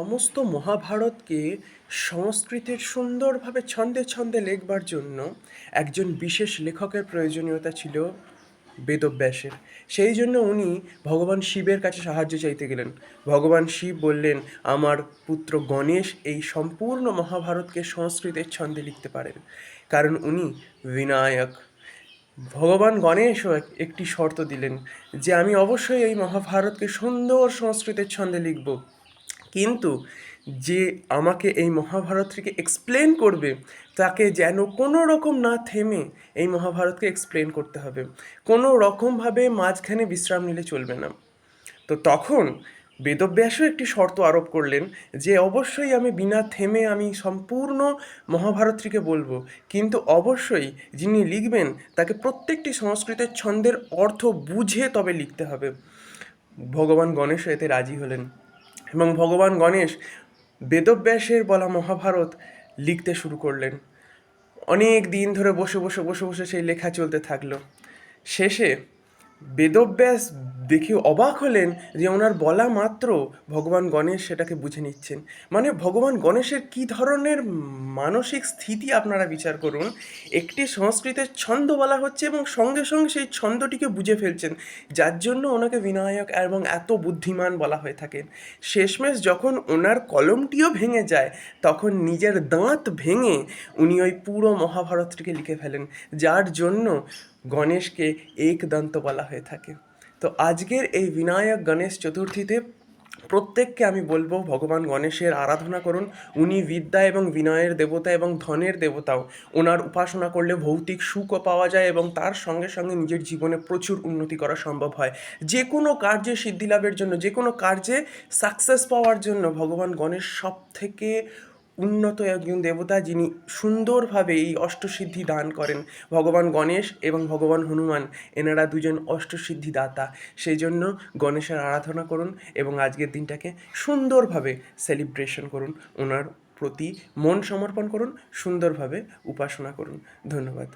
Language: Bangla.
সমস্ত মহাভারতকে সংস্কৃতের সুন্দরভাবে ছন্দে ছন্দে লেখবার জন্য একজন বিশেষ লেখকের প্রয়োজনীয়তা ছিল বেদব্যাসের। সেই জন্য উনি ভগবান শিবের কাছে সাহায্য চাইতে গেলেন। ভগবান শিব বললেন, আমার পুত্র গণেশ এই সম্পূর্ণ মহাভারতকে সংস্কৃতের ছন্দে লিখতে পারেন। কারণ উনি বিনায়ক। ভগবান গণেশও এক- একটি শর্ত দিলেন যে আমি অবশ্যই এই মহাভারতকে সুন্দর সংস্কৃতের ছন্দে লিখব। কিন্তু যে আমাকে এই মহাভারতটিকে এক্সপ্লেন করবে, তাকে যেন কোনো রকম না থেমে এই মহাভারতকে এক্সপ্লেন করতে হবে। কোনো রকমভাবে মাঝখানে বিশ্রাম নিলে চলবে না। তো তখন বেদব্যাসও একটি শর্ত আরোপ করলেন যে, অবশ্যই আমি বিনা থেমে আমি সম্পূর্ণ মহাভারতটিকে বলব। কিন্তু অবশ্যই যিনি লিখবেন, তাকে প্রত্যেকটি সংস্কৃতের ছন্দের অর্থ বুঝে তবে লিখতে হবে। ভগবান গণেশ এতে রাজি হলেন। এবং ভগবান গণেশ বেদব্যাসের বলা মহাভারত লিখতে শুরু করলেন। অনেক দিন ধরে বসে বসে বসে বসে সেই লেখা চলতে থাকল। শেষে বেদব্যাস দেখে অবাক হলেন যে ওনার বলা মাত্র ভগবান গণেশ সেটাকে বুঝে নিচ্ছেন। মানে ভগবান গণেশের কী ধরনের মানসিক স্থিতি আপনারা বিচার করুন, একটি সংস্কৃতের ছন্দ বলা হচ্ছে এবং সঙ্গে সঙ্গে সেই ছন্দটিকে বুঝে ফেলছেন, যার জন্য ওনাকে বিনায়ক এবং এত বুদ্ধিমান বলা হয়ে থাকেন শেষমেশ যখন ওনার কলমটিও ভেঙে যায়, তখন নিজের দাঁত ভেঙে উনি ওই পুরো মহাভারতটিকে লিখে ফেলেন, যার জন্য গণেশকে একদন্ত বলা হয়ে থাকে। তো আজকের এই বিনায়ক গণেশ চতুর্থীতে প্রত্যেককে আমি বলব ভগবান গণেশের আরাধনা করুন। উনি বিদ্যা এবং বিনয়ের দেবতা এবং ধনের দেবতাও। ওনার উপাসনা করলে ভৌতিক সুখও পাওয়া যায় এবং তার সঙ্গে সঙ্গে নিজের জীবনে প্রচুর উন্নতি করা সম্ভব হয়। যে কোনো কার্যে সিদ্ধি লাভের জন্য যে কোনো কার্যে সাকসেস পাওয়ার জন্য ভগবান গণেশ সব থেকে উন্নত একজন দেবতা যিনি সুন্দরভাবে এই অষ্টসিদ্ধি দান করেন। ভগবান গণেশ এবং ভগবান হনুমান, এনারা দুজন অষ্টসিদ্ধি দাতা। সেই জন্য গণেশের আরাধনা করুন এবং আজকের দিনটাকে সুন্দরভাবে সেলিব্রেশন করুন। ওনার প্রতি মন সমর্পণ করুন, সুন্দরভাবে উপাসনা করুন। ধন্যবাদ।